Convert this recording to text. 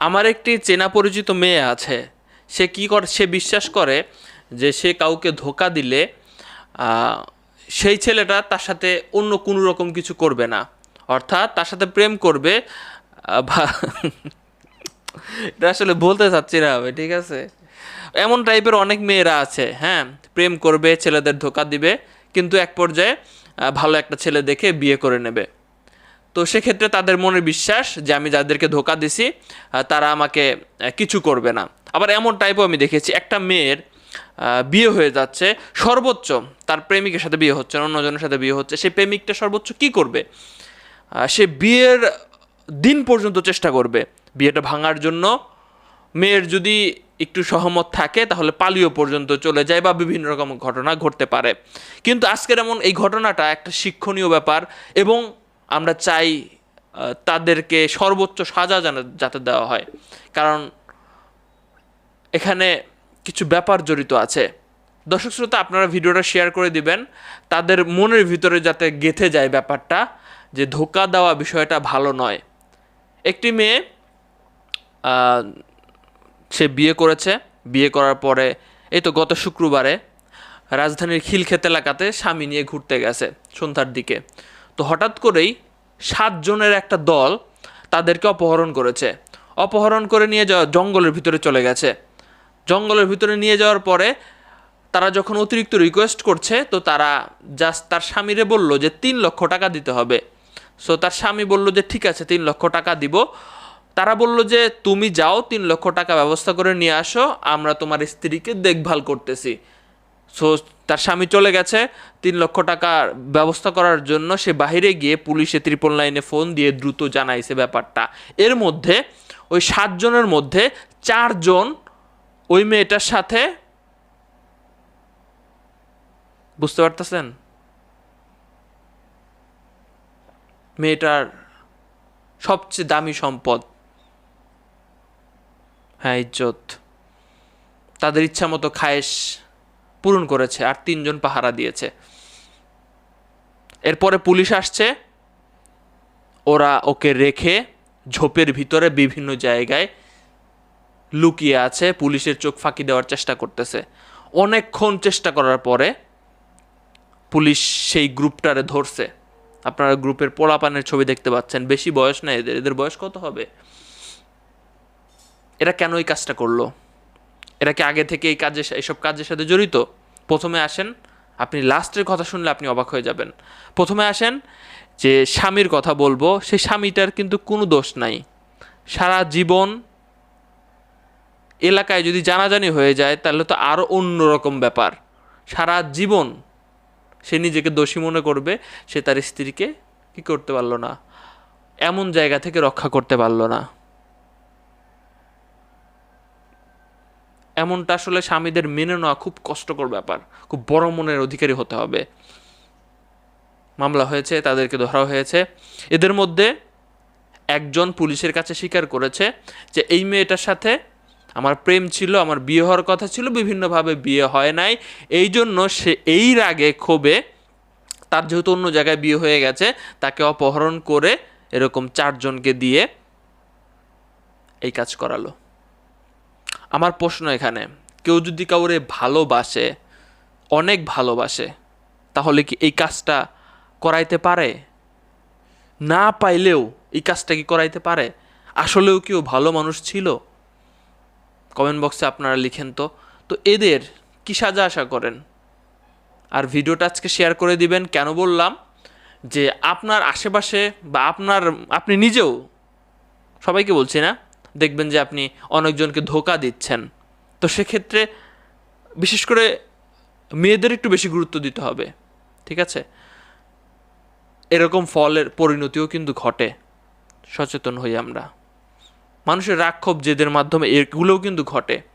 আমার একটি চেনা পরিচিত মেয়ে আছে। সে কি করে, সে বিশ্বাস করে যে সে কাউকে ধোকা দিলে সেই ছেলেটা তার সাথে অন্য কোনো রকম কিছু করবে না। অর্থাৎ তার সাথে প্রেম করবে ভা- এটা আসলে বলতে চাচ্ছি না হবে ঠিক আছে? এমন টাইপের অনেক মেয়েরা আছে হ্যাঁ? প্রেম করবে, ছেলেদের ধোকা দিবে, কিন্তু এক পর্যায়ে ভালো একটা ছেলে দেখে বিয়ে করে নেবে। তো সেক্ষেত্রে তাদের মনে বিশ্বাস যে আমি যাদেরকে ধোকা দিছি তারা আমাকে কিছু করবে না। আবার এমন টাইপও আমি দেখেছি, একটা মেয়ের বিয়ে হয়ে যাচ্ছে, সর্বোচ্চ তার প্রেমিকের সাথে বিয়ে হচ্ছে অন্যজনের সাথে বিয়ে হচ্ছে সেই প্রেমিকটা সর্বোচ্চ কি করবে? সে বিয়ের দিন পর্যন্ত চেষ্টা করবে, বিয়েটা ভাঙার জন্য। মেয়ের যদি একটু সহমত থাকে, তাহলে পালিও পর্যন্ত চলে যায় বা বিভিন্ন রকম ঘটনা ঘটতে পারে। কিন্তু আজকের এমন এই ঘটনাটা একটা শিক্ষণীয় ব্যাপার এবং আমরা চাই তাদেরকে সর্বোচ্চ সাজা যাতে দেওয়া হয়। কারণ এখানে কিছু ব্যাপার জড়িত আছে। দর্শক শ্রোতা, আপনারা ভিডিওটা শেয়ার করে দিবেন। তাদের মনের ভিতরে যাতে গেথে যায় ব্যাপারটা, যে ধোকা দেওয়া বিষয়টা ভালো নয়। একটি মেয়ে সে বিয়ে করেছে। বিয়ে করার পরে, এই তো গত শুক্রবারে, রাজধানীর খিলক্ষেত এলাকাতে স্বামী নিয়ে ঘুরতে গেছে সন্ধ্যার দিকে। তো হঠাৎ করেই সাতজনের একটা দল তাদেরকে অপহরণ করেছে। অপহরণ করে নিয়ে যাওয়া জঙ্গলের ভিতরে চলে গেছে। জঙ্গলের ভিতরে নিয়ে যাওয়ার পরে তারা যখন অতিরিক্ত রিকোয়েস্ট করছে, তো তারা জাস্ট তার স্বামীরে বলল যে, তিন লক্ষ টাকা দিতে হবে। সো তার স্বামী বলল যে, ঠিক আছে, তিন লক্ষ টাকা দিব। তারা বলল যে, তুমি যাও, তিন লক্ষ টাকা ব্যবস্থা করে নিয়ে আসো, আমরা তোমার স্ত্রীকে দেখভাল করতেছি। সো তার স্বামী চলে গেছে, তিন লক্ষ টাকার ব্যবস্থা করার জন্য সে বাইরে গিয়ে পুলিশে ত্রিপল লাইনে ফোন দিয়ে দ্রুত জানাইছে ব্যাপারটা। এর মধ্যে, ওই সাতজনের মধ্যে চারজন ওই মেয়েটার সাথে বুঝতে পারতেছেন? মেয়েটার সবচেয়ে দামি সম্পদ। হ্যাঁ ইজ্জত। তাদের ইচ্ছা মতো খায়েশ পূরণ করেছে আর তিনজন পাহারা দিয়েছে। এরপরে পুলিশ আসছে। ওরা ওকে রেখে ঝোপের ভিতরে বিভিন্ন জায়গায় লুকিয়ে আছে, পুলিশের চোখ ফাঁকি দেওয়ার চেষ্টা করতেছে। অনেকক্ষণ চেষ্টা করার পরে পুলিশ সেই গ্রুপটারে ধরছে। আপনারা গ্রুপের পোলাপানের ছবি দেখতে পাচ্ছেন। বেশি বয়স না, এদের এদের বয়স কত হবে? এরা কেন এই কাজটা করল? এরা কি আগে থেকে এই কাজে এইসব কাজের সাথে জড়িত? প্রথমে আসেন, আপনি লাস্টের কথা শুনলে আপনি অবাক হয়ে যাবেন। প্রথমে আসেন যে স্বামীর কথা বলব সেই স্বামীটার কিন্তু কোনো দোষ নাই। সারা জীবন এলাকায় যদি জানাজানি হয়ে যায়, তাহলে তো আরও অন্যরকম ব্যাপার। সারা জীবন সে নিজেকে দোষী মনে করবে, সে তার স্ত্রীকে কি করতে পারল না? এমন জায়গা থেকে রক্ষা করতে পারল না। এমনটা আসলে স্বামীদের মেনে নেওয়া খুব কষ্টকর ব্যাপার। খুব বড় মনের অধিকারী হতে হবে। মামলা হয়েছে, তাদেরকে ধরা হয়েছে। এদের মধ্যে একজন পুলিশের কাছে স্বীকার করেছে যে, এই মেয়েটার সাথে আমার প্রেম ছিল, আমার বিয়ে হওয়ার কথা ছিল, বিভিন্নভাবে বিয়ে হয় নাই। এই জন্য সে এই রাগে ক্ষোভে তার যেহেতু অন্য জায়গায় বিয়ে হয়ে গেছে, তাকে অপহরণ করে এরকম চারজনকে দিয়ে এই কাজ করালো। আমার প্রশ্ন এখানে, কেউ যদি কাউরে ভালোবাসে, অনেক ভালোবাসে, তাহলে কি এই কাজটা করাইতে পারে? না পাইলেও এই কাজটা কি করাইতে পারে? আসলেও কেউ ভালো মানুষ ছিল? কমেন্ট বক্সে আপনারা লিখেন তো। তো এদের কি সাজা আশা করেন? আর ভিডিওটা আজকে শেয়ার করে দিবেন, কেন বললাম যে আপনার আশেপাশে বা আপনার, আপনি নিজেও, সবাইকে বলছি না? দেখবেন যে আপনি অনেকজনকে ধোকা দিচ্ছেন। তো সেক্ষেত্রে বিশেষ করে মেয়েদের একটু বেশি গুরুত্ব দিতে হবে, ঠিক আছে? এরকম ফলের পরিণতিও কিন্তু ঘটে, সচেতন হই আমরা। মানুষের রাগ ক্ষোভ জেদের মাধ্যমে এগুলোও কিন্তু ঘটে।